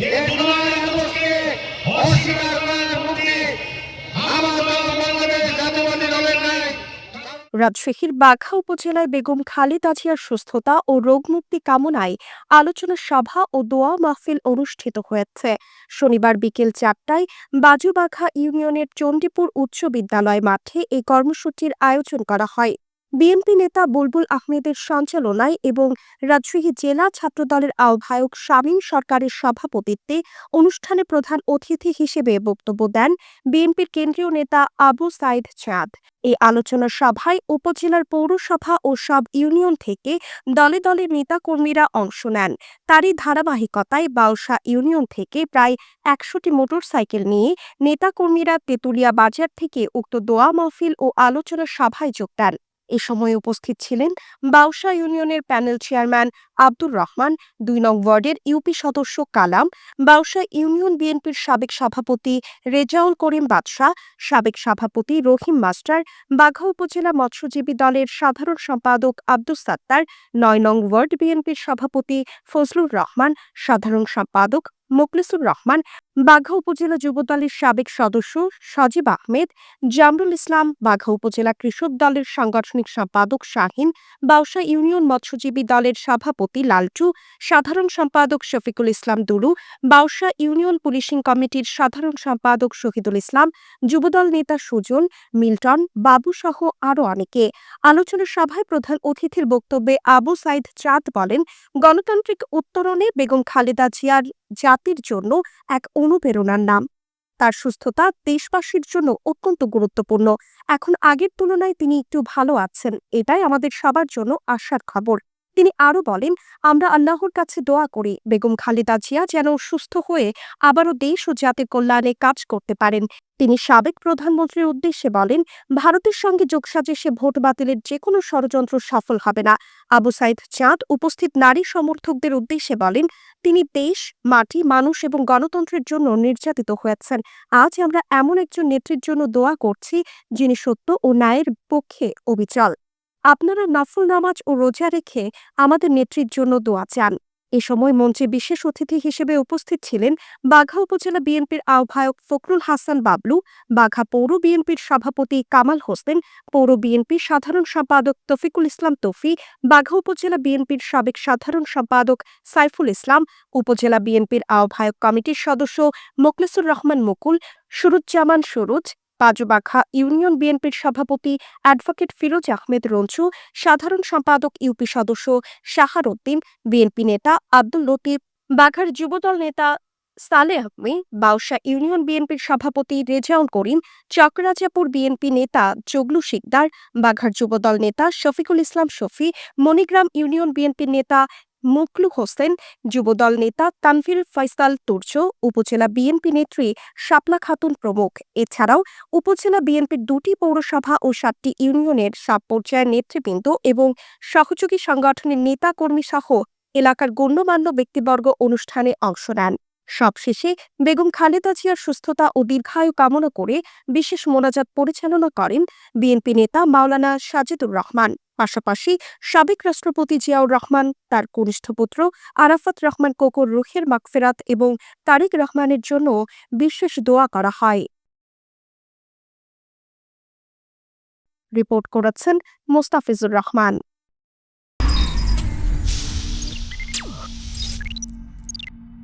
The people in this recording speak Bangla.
এই রাজশাহীর বাঘা উপজেলায় বেগম খালেদা জিয়ার সুস্থতা ও রোগমুক্তি কামনায় আলোচনা সভা ও দোয়া মাহফিল অনুষ্ঠিত হয়েছে। শনিবার বিকেল চারটায় বাজুবাঘা ইউনিয়নের চণ্ডীপুর উচ্চ বিদ্যালয় মাঠে এই কর্মসূচির আয়োজন করা হয়। বিএনপি নেতা বুলবুল আহমেদের সঞ্চালনায় এবং রাজশাহী জেলা ছাত্রদলের আহ্বায়ক শামীম সরকারের সভাপতিত্বে অনুষ্ঠানে প্রধান অতিথি হিসেবে বক্তব্য দেন বিএনপির কেন্দ্রীয় নেতা আবু সাইদ চাঁদ। এই আলোচনা সভায় উপজেলার পৌরসভা ও সব ইউনিয়ন থেকে দলে দলে নেতাকর্মীরা অংশ নেন। তারই ধারাবাহিকতায় বাউসা ইউনিয়ন থেকে প্রায় একশোটি মোটরসাইকেল নিয়ে নেতাকর্মীরা তেঁতুলিয়া বাজার থেকে উক্ত দোয়া মাহফিল ও আলোচনা সভায় যোগ দেন। এ সময় উপস্থিত ছিলেন বাউসা ইউনিয়নের প্যানেল চেয়ারম্যান আব্দুর রহমান, দুই নং ওয়ার্ডের ইউপি সদস্য কালাম, বাউসা ইউনিয়ন বিএনপির সাবেক সভাপতি রেজাউল করিম বাদশাহ, সাবেক সভাপতি রহিম মাস্টার, বাঘা উপজেলা মৎস্যজীবী দলের সাধারণ সম্পাদক আব্দুস সাত্তার, নয় নং ওয়ার্ড বিএনপির সভাপতি ফজলুর রহমান, সাধারণ সম্পাদক মোখলেসুর রহমান বাঘা উপজেলা যুবদলের সাবেক সদস্য সজীব আহমেদ, জামরুল ইসলাম, বাঘা উপজেলা কৃষক দলের সাংগঠনিক সম্পাদক শাহিন, বাউসা ইউনিয়ন মৎস্যজীবী দলের সভাপতি লালটু, সাধারণ সম্পাদক শফিকুল ইসলাম দুরু, বাউসা ইউনিয়ন পুলিশিং কমিটির সাধারণ সম্পাদক শহীদুল ইসলাম, যুবদল নেতা সুজন, মিল্টন বাবু সহ আরও অনেকে। আলোচনা সভায় প্রধান অতিথির বক্তব্যে আবু সাইদ চাঁদ বলেন, গণতান্ত্রিক উত্তরণে বেগম খালেদা জিয়ার জাতির জন্য এক অনুপ্রেরণার নাম। তার সুস্থতা দেশবাসীর জন্য অত্যন্ত গুরুত্বপূর্ণ। এখন আগের তুলনায় তিনি একটু ভালো আছেন। এটাই আমাদের সবার জন্য আশার খবর। তিনি আরও বলেন, আমরা আল্লাহর কাছে দোয়া করি, বেগম খালেদা জিয়া যেন সুস্থ হয়ে আবারও দেশ ও জাতির কল্যাণে কাজ করতে পারেন। তিনি সাবেক প্রধানমন্ত্রীর উদ্দেশ্যে বলেন, ভারতের সঙ্গে যোগসাজেশে ভোট বাতিলের যে কোনো ষড়যন্ত্র সফল হবে না। আবু সাইদ চাঁদ উপস্থিত নারী সমর্থকদের উদ্দেশ্যে বলেন, তিনি দেশ, মাটি, মানুষ এবং গণতন্ত্রের জন্য নির্যাতিত হয়েছেন। আজ আমরা এমন একজন নেত্রীর জন্য দোয়া করছি যিনি সত্য ও ন্যায়ের পক্ষে অবিচল। আপনারা নফল নামাজ ও রোজা রেখে আমাদের নেত্রীর জন্য দোয়া চান। এ সময় মঞ্চে বিশেষ অতিথি হিসেবে উপস্থিত ছিলেন বাঘা উপজেলা বিএনপির আহ্বায়ক ফখরুল হাসান বাবলু, বাঘা পৌর বিএনপির সভাপতি কামাল হোসেন, পৌর বিএনপির সাধারণ সম্পাদক তফিকুল ইসলাম তফি বাঘা উপজেলা বিএনপির সাবেক সাধারণ সম্পাদক সাইফুল ইসলাম, উপজেলা বিএনপির আহ্বায়ক কমিটির সদস্য মোকলেসুর রহমান মুকুল, সুরুজ্জামান সুরুজ পাজুবাখা ইউনিয়ন বিএনপির সভাপতি অ্যাডভোকেট ফিরোজ আহমেদ রঞ্চু সাধারণ সম্পাদক ইউপি সদস্য শাহার উদ্দিন বিএনপি নেতা আব্দুল লতিফ, বাঘার যুবদল নেতা সালে আহমি বাউসা ইউনিয়ন বিএনপির সভাপতি রেজাউল করিম, চকরাজাপুর বিএনপি নেতা জগলু শিকদার, বাঘার যুবদল নেতা শফিকুল ইসলাম শফি, মণিগ্রাম ইউনিয়ন বিএনপির নেতা মুকলু হোসেন, যুবদল নেতা তানভীর ফয়সাল তুর্চ উপজেলা বিএনপি নেত্রী শাপলা খাতুন প্রমুখ। এছাড়াও উপজেলা বিএনপির দুটি পৌরসভা ও সাতটি ইউনিয়নের সাব পর্যায়ের নেতৃবৃন্দ এবং সহযোগী সংগঠনের নেতা কর্মী সহ এলাকার গণ্যমান্য ব্যক্তিবর্গ অনুষ্ঠানে অংশ নেন। সবশেষে বেগম খালেদা জিয়ার সুস্থতা ও দীর্ঘায়ু কামনা করে বিশেষ মোনাজাত পরিচালনা করেন বিএনপি নেতা মাওলানা সাজিদুর রহমান। পাশাপাশি সাবেক রাষ্ট্রপতি জিয়াউর রহমান, তার কনিষ্ঠ পুত্র আরাফাত রহমান কোকর রুহের মাকফেরাত এবং তারেক রহমানের জন্য বিশেষ দোয়া করা হয়। রিপোর্ট করেছেন মোস্তাফিজুর রহমান।